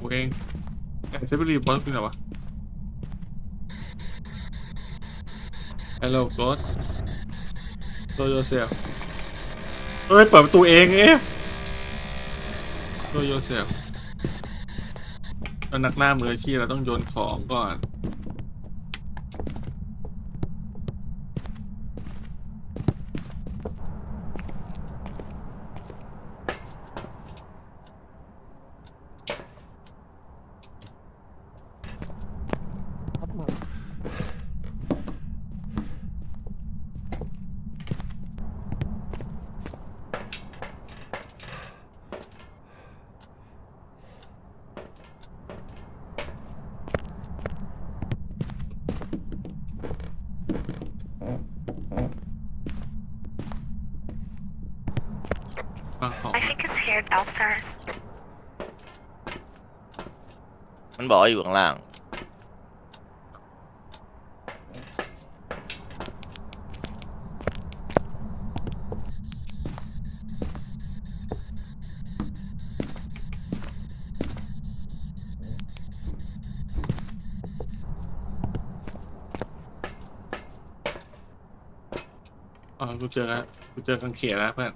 กูเองไอ้เซฟรีบอสเป็นไงวะ Hello God Show yourself เอ้ย เปิดประตูเองเอ๊ะ Show yourself เรานักหน้ามืออาชีพเราต้องโยนของก่อน stars. มันบอกว่าอยู่ข้างล่าง อ๋อกูเจอแล้วกูเจอกางเขนแล้วเพื่อน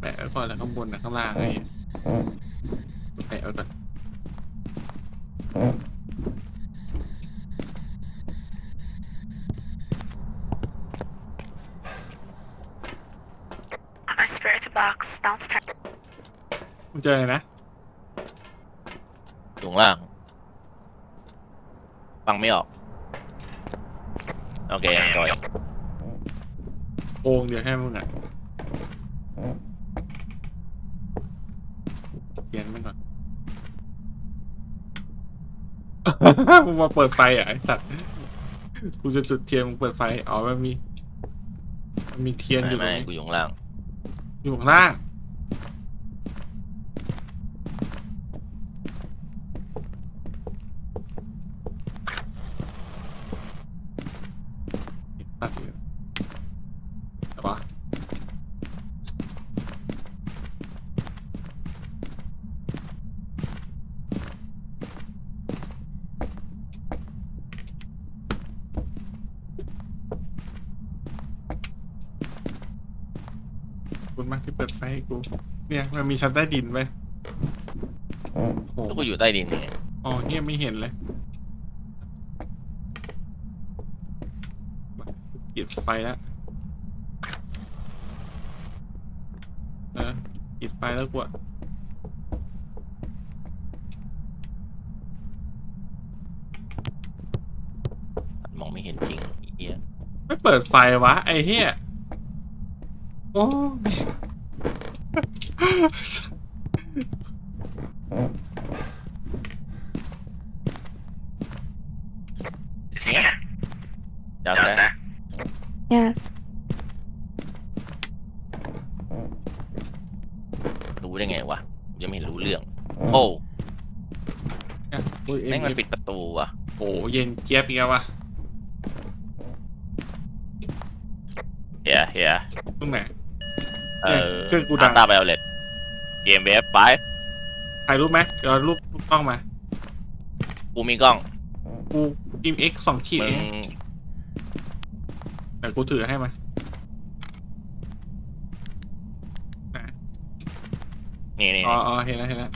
แปะไว้ก่อนแล้วข้าง บนนะข้างล่างไอ้กูแปะไว้ก่อน A spirit box downstairs. กูเจออะไรนะอยู่ข้างล่าง ฟังไม่ออก โอเคยังก่อย โกงเดี๋ยวให้มึงอะเขียนมันก่อนมึงมาเปิดไฟอะไอ้สัตว์กูจะจุดเทียนมึงเปิดไฟอ๋อมันมีมันมีเทียนอไม่ยู่ตรไม่งนี้กูอยู่ข้างล่างอยู่ข้างล่าง ตัดอยู่แต่ว่าขอบ คุณมากที่เปิดไฟให้กู เนี่ยมันมีชั้นใต้ดินไว้โอ้โหแล้วกูอยู่ใต้ดินยังไงอ๋อเนี่ยไม่เห็นเลยปิดไฟแล้วเออปิดไฟแล้วกูอะมองไม่เห็นจริงไอ้เฮียไม่เปิดไฟวะ ไอ้เหี้ย โอ้ ย Is here. เดี๋ยวนะ Yes. รู้ได้ไงวะกูยังไม่เห็นรู้เรื่อง โอ้เนี่ยโอ้ยเอ็แม่งมมันปิดประตูว่ะโอ้เย็นเจี๊ยบอีกแล้ววะเฮียเฮียตรงไหนเออเครื่องกูดัง ตาไบโอเลต เกมเวฟไป ถ่ายรูปไหมเดี๋ยวเอารูปรูปกล้องมากูมีกล้อง กูอิมเอ็กสองขีดมึเองงแต่กูถือให้มาไหนนี่นี่อ๋ออ๋อเห็นแล้วเห็นแล้ว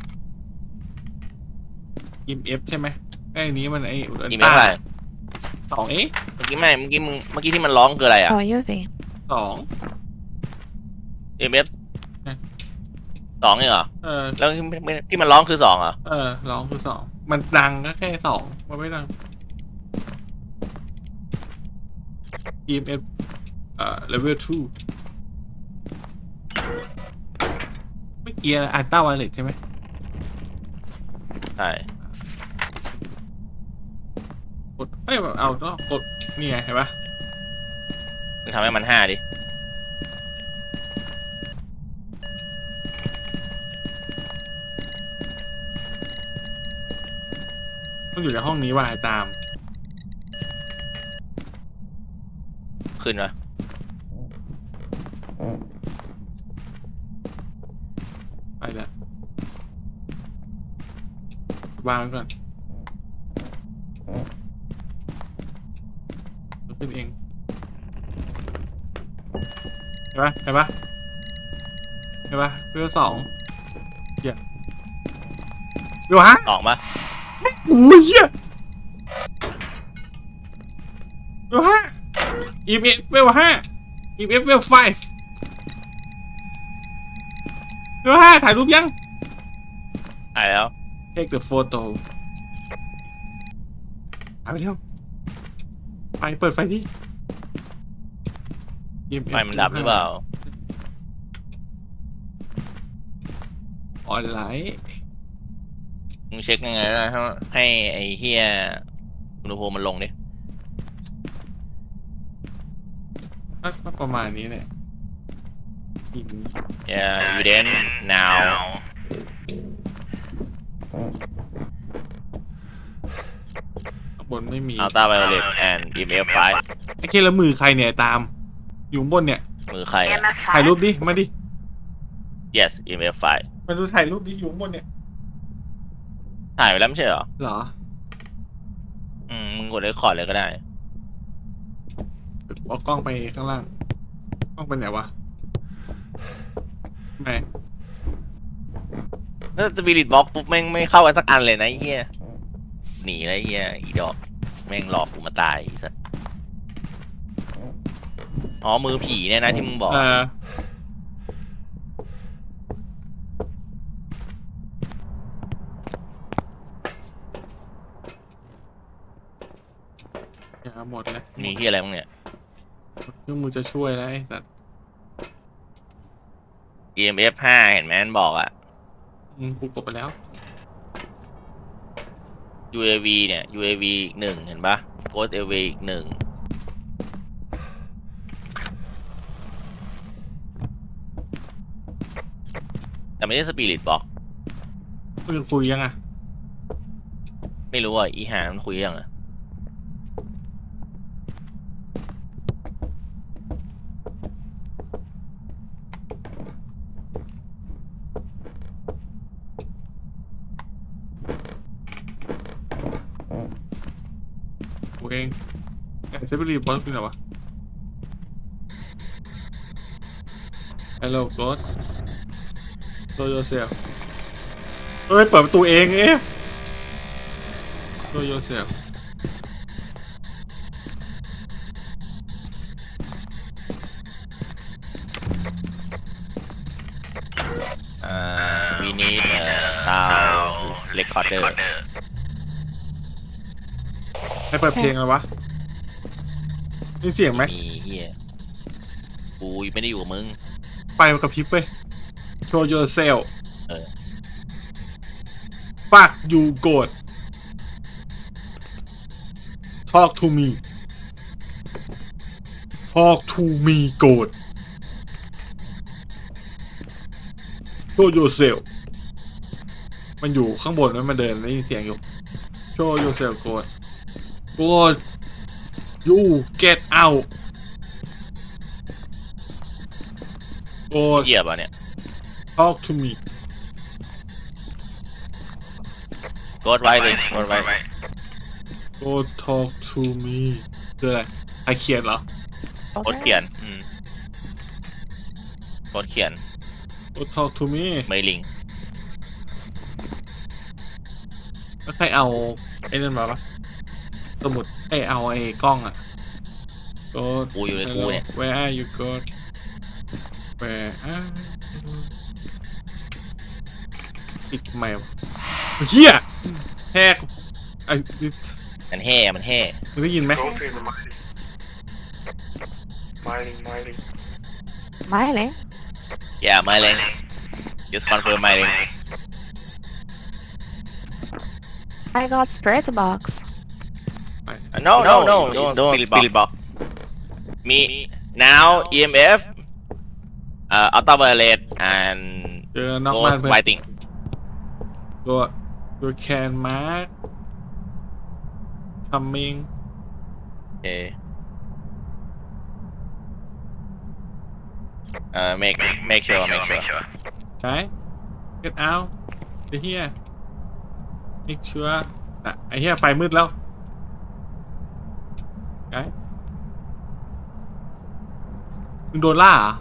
อิมเอฟใช่ไหมไอ้นี้มันไอ้อีเมลอะไรสองเอ๊ะเมื่อกี้ไม่ เมื่อกี้มึง เมื่อกี้ที่มันร้องคืออะไรอะ Oh, UV. สอง เอ็มเอฟ สองนี่เหรอเออ แล้วที่ที่มันร้องคือสองเหรอเออร้องคือสอง มันดังก็แค่สอง มันไม่ดัง EMF เอ่อ level two เมื่อกี้อันต้าไวเลตใช่ไหมใช่กดเอ้ยเอาต้องกดนี่ไงเห็นปะมึงทำให้มันห้าดิ ต้องอยู่ในห้องนี้ว่ะไอ้ตาม ขึ้นมาไปแล้ววางไว้ก่อนลุกขึ้นเองเห็นปะเห็นปะเห็นปะเพื่อสองเหี้ยเดี๋ยวฮะ สองปะโอ้ยเหี้ยเดี๋ยวฮะอีเอฟเวลห้าอีเอฟเวลไฟเดี๋ยวห้าถ่ายรูปยังหายแล้ว take the photo เอาไปเร็วไปเปิดไฟดิ EMF ไฟมันดับหรือเปล่าออนไลน์ มึงเช็คยังไงนะให้ไอ้เฮียอุณหภูมิมันลงดิก็ประมาณนี้แหละอิน yeah you then now ข้างบนไม่มี ultra violet and EMF 5ไอ้เคแล้วมือใครเนี่ยตาม อยู่ข้างบนเนี่ย มือใครอะ EMF ถ่ายรูป 5. ดิ มาดิ yes EMF 5 มาดูถ่ายรูปดิอยู่ข้างบนเนี่ย ถ่ายไปแล้วไม่ใช่เหรอ เหรอ อืม มึงกดเรคคอร์ดเลยก็ได้ เอากล้องไปข้างล่าง กล้องไปไหนวะไหนถ้าสปิริตบ็อกปุ๊บแม่งไม่เข้ากันสักอันเลยนะไอ้เฮียหนีเลยไอ้เฮียอีดอก แม่งหลอกกูมาตายไอ้สัสอ๋อมือผีเนี่ยนะที่มึงบอก เออ อย่าหมดเลยมีที่อะไรบ้างเนี่ยเครื่องมือจะช่วยแล้วไอ้สัตว์ EMF 5เห็นไหมมันบอกอะ อืมกูกดไปแล้ว UAV เนี่ย UAV อีกหนึ่งเห็นปะ Ghost AV อีกหนึ่งแต่ไม่ใช่สปิริตบอกมึงคุยยังอะ ไม่รู้ว่าอีหามันคุยยังอะ เองไอ้เซฟรีบอสเป็นไงวะ Hello God Show yourself เอ้ย เปิดประตูเองเอ๊ะ Show yourself อ่า we need a sound recorder ให้เปิดเพลงอะไรวะมีเสียงไหมมีเฮียกูไม่ได้อยู่กับมึงไฟมันกระพริบไป Show yourself เออ Fuck you God Talk to me Talk to me God Show yourself มันอยู่ข้างบนแล้วมันเดินได้ยินเสียงอยู่ Show yourself God God you get out God เหยียบอะเนี่ย talk to me Ghost ไว้เลย Ghost ไว้ Go talk to me คืออะไรใครเขียนเหรอโคดเขียนอืมโคดเขียน Go talk to me ไม่ลิงแล้วใครเอาไอ้นั่นมาปะ สมุดไอยเอาไอ้กล้องอะ Go กูอยู่ในกูเนี่ย Where are you go Where are you อีกแมวเฮียแหกไอ้ มันแห่ มันแห่ มึงได้ยินไหม Go to the mining. Mining, mining. Smiling. yeah ไม่ลิง just confirm ไม่ลิง I got spirit box. No no no don't don't spirit box มี now EMF เอ่อ ultraviolet and เจอนอกบ้าน ghost เพื่อน lighting ตัว you can mark coming โอเคเอ่อ make make sure make sure ใช่ get out ไอ้เหี้ยนี่เชื้ออะไอ้เหี้ยไฟมืดแล้ว ไงมึงโดนล่าเหรอ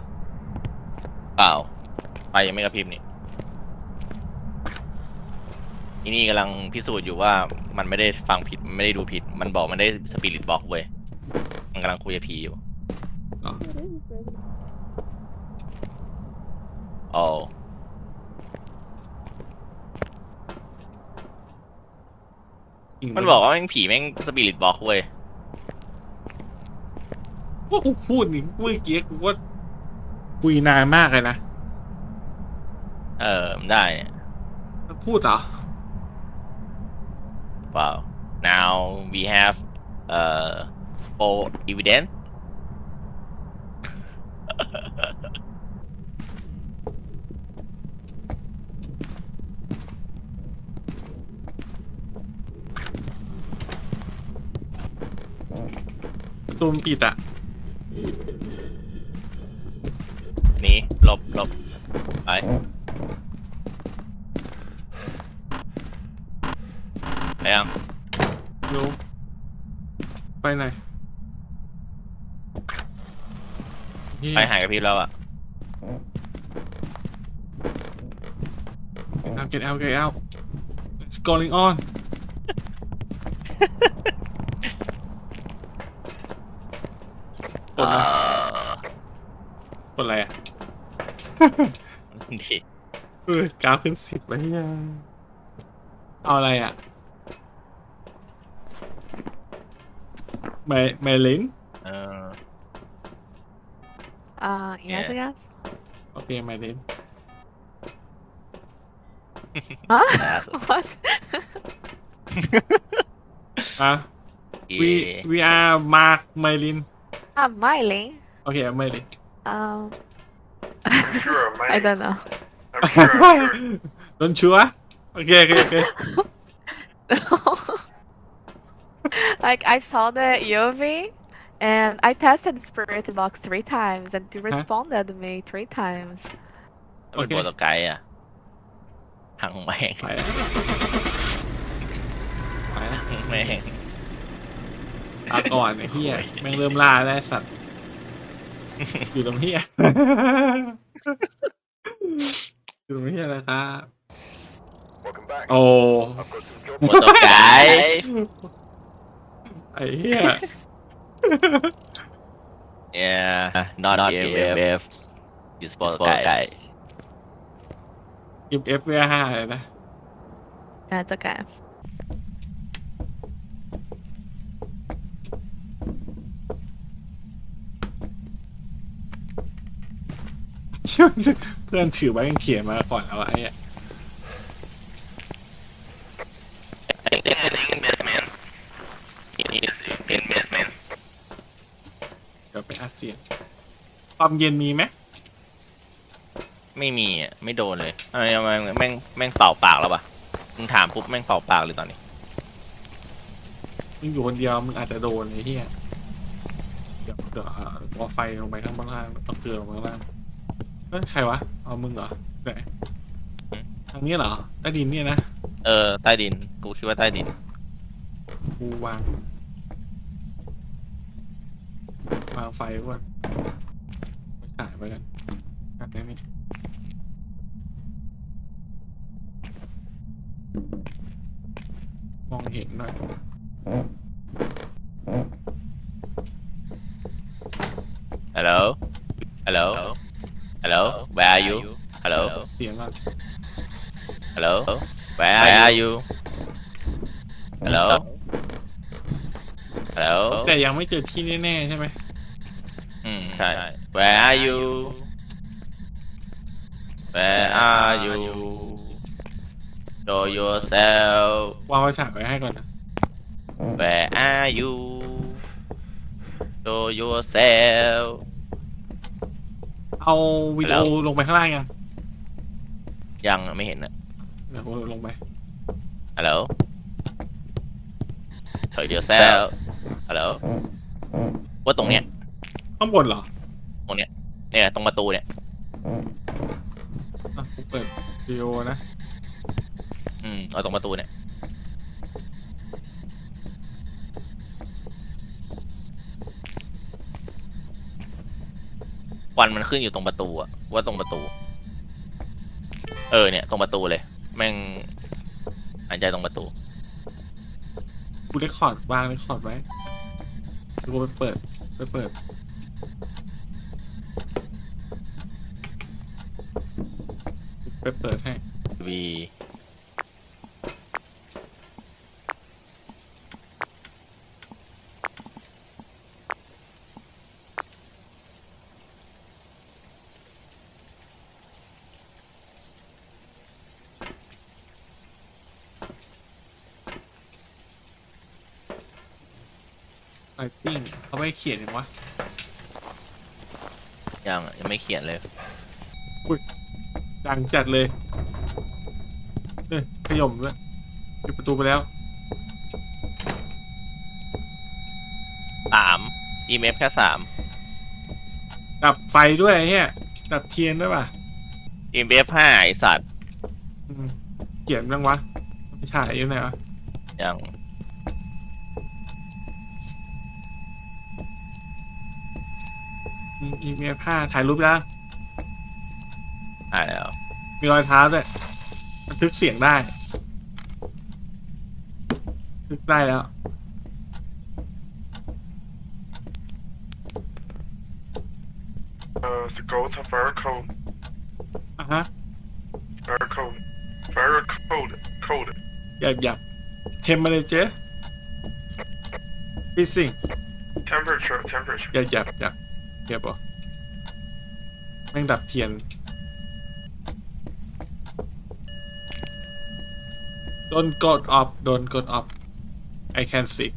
เปล่าไฟยังไม่กระพริบนี่อีนี่กำลังพิสูจน์อยู่ว่ามันไม่ได้ฟังผิดมันไม่ได้ดูผิด มันบอกมันได้สปิริตบอกเว้ยมันกำลังคุยกับผีอยู่อ๋อโอ้จริงไหมันบอกว่าแม่งผีแม่งสปิริตบอกเว้ย ว่ากูพูดนี่เมื่อกี้กูว่าคุยนานมากเลยนะเออมันได้เนี่ยมันพูดเหรอเปล่า now we have uh full evidence ประตูมันปิดอะ หนีหลบหลบไปไปยังรู้ไปไหนเหี้ยไปหายกับพี่แล้วอะ Get out, get out, get out. What's going on? กดเอ่นะอกดอะไรอะ ดีเออกราฟขึ้นสิบไปยังเอาอะไรอะเมเมลินเออ Uh, yes, Yeah. I guess. โอเคเมลิน Huh? Yes. what? อะ we we are Mark เมลิน I'm Miley. โอเคเมลิน Um, Sure, I mate. don't know. I'm sure. I'm sure. โดนชัวร์โอเคโอเคโอเค like I saw the UV and I tested the spirit box three times and it responded to me three times. เป็นโปรโตไกด์อะหังแม่งไปแล้วไปแล้วหังแม่งเอาก่อนไอ้เหี้ยแม่งเริ่มล่าแล้วไอ้สัตว์ อยู่ตรงเหี้ยอยู่ตรงเหี้ยแล้วครับ Welcome back. โอ้ I've got some jobs. โปรโตไกด์ไอ้เหี้ย yeah not not EMF is โปรโตไกด์ยิบเอฟเวห้าเลยนะ That's okay. เพื่อนถือไว้เขียนมาก่อนแล้วอะไอ้เหี้ย man in man เดี๋ยวไปอาเซียนความเย็นมีไหมไม่มีอะไม่โดนเลยทำไมทำไมแม่งแม่งเป่าปากแล้วปะมึงถามปุ๊บแม่งเป่าปากเลยตอนนี้มึงอยู่คนเดียวมึงอาจจะโดนไอ้เหี้ยเดี๋ยวเดี๋ยวเอาไฟลงไปข้างล่างเอาเกลือลงไปข้างล่าง เอ้ยใครวะเอามึงเหรอไหนทางนี้เหรอใต้ดินเนี่ยนะเออใต้ดิน กูคิดว่าใต้ดิน กูวางวางไฟก่อนไม่ถ่ายไปกันแบบนี้นี่มองเห็นหน่อยฮัลโหล ฮัลโหล ฮัลโหล where are you ฮัลโหล เสียงก่อน ฮัลโหล where are you ฮัลโหลฮัลโหล แต่ยังไม่เจอที่แน่ๆใช่ไหม อืมใช่ where are you where are you show yourself วางไฟฉายไว้ให้ก่อนนะ where are you show yourself เอาวิดีโอแล้วลงไปข้างล่างยังยังไม่เห็นนะเดี๋ยวกูลงไป ฮัลโหล show yourself ฮัลโหลว่าตรงเนี้ยข้างบนเหรอเนี่ยตรงประตูเนี่ยอะกูเปิดวิดีโอนะ อืมเอาตรงประตูเนี่ยค วันมันขึ้นอยู่ตรงประตูอะว่าตรงประตู เออเนี่ย ตรงประตูเลย แม่งหายใจตรงประตู กูเรคคอร์ดวางเรคคอร์ดไว้กูไปเปิดไปเปิด ไปเปิดให้วี ไ i ติ้งเขา ไม่เขียนยังวะยังยังไม่เขียนเลย ดังจัดเลยเอ้ยขยมด้วยปิดประตูไปแล้ว สาม EMF แค่สามดับไฟด้วยไอ้เฮียดับเทียนด้วยป่ะ EMF ห้าไอสัตว์อืมเขียนยังวะไม่ถ่ายอยู่ไหนวะยัง มีอีเมลผ้าถ่ายรูปยังหายแล้วมีรอยเท้าด้วยบันทึกเสียงได้บันทึกได้แล้ว Uh, the goals of fire code. อะฮะ Fire code. Fire code. Code. หยับหยับเทมมาเลยเจ๊ฟิซซิ่ง Temperature. Temperature. หยับหยับหยับ เก็บป่ะแม่งดับเทียนโดนกดออฟโดนกดออฟ I can see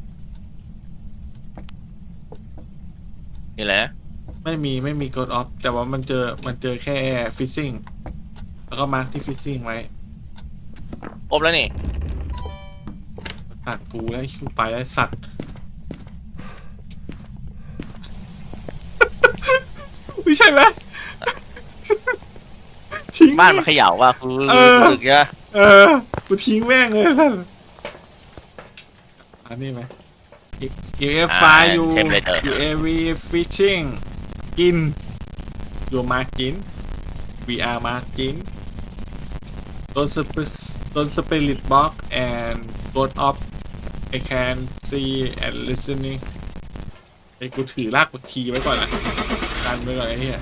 นี่แหละ ไม่มีไม่มีกดออฟ แต่ว่ามันเจอมันเจอแค่ฟิซซิ่งแล้วก็มาร์คที่ฟิซซิ่งไว้ครบแล้วนี่ สัตว์กูแล้วชิวไปแล้วสัตว์ ไม่ใช่ไหมทิ้งบ้านมันเขย่าว่ะคือเออรู้สึกอะเออกูทิ้งแม่งเลยสัตว์อันนี้ไหม UF ไฟอยู่ UAV fishing กิน อยู่มากิน VR มากิน Don't sp- don't spirit box and go off I can see and listening ไอ้กูถือลากกูทีไว้ก่อนนะ กันไว้ก่อนไอ้เหี้ย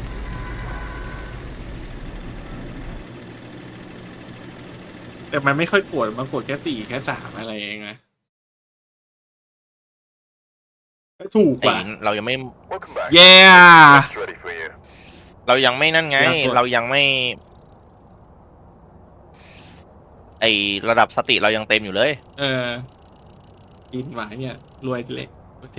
แต่มันไม่ค่อยกดมันกดแค่สี่แค่สามอะไรเองนะก็ถูกไอ้ป่ะ เรายังไม่ Welcome back. yeah It's ready for you. เรายังไม่นั่นไง ยังกด เรายังไม่ ไอระดับสติเรายังเต็มอยู่เลย เออกินหวานเนี่ย รวยเลยโอเค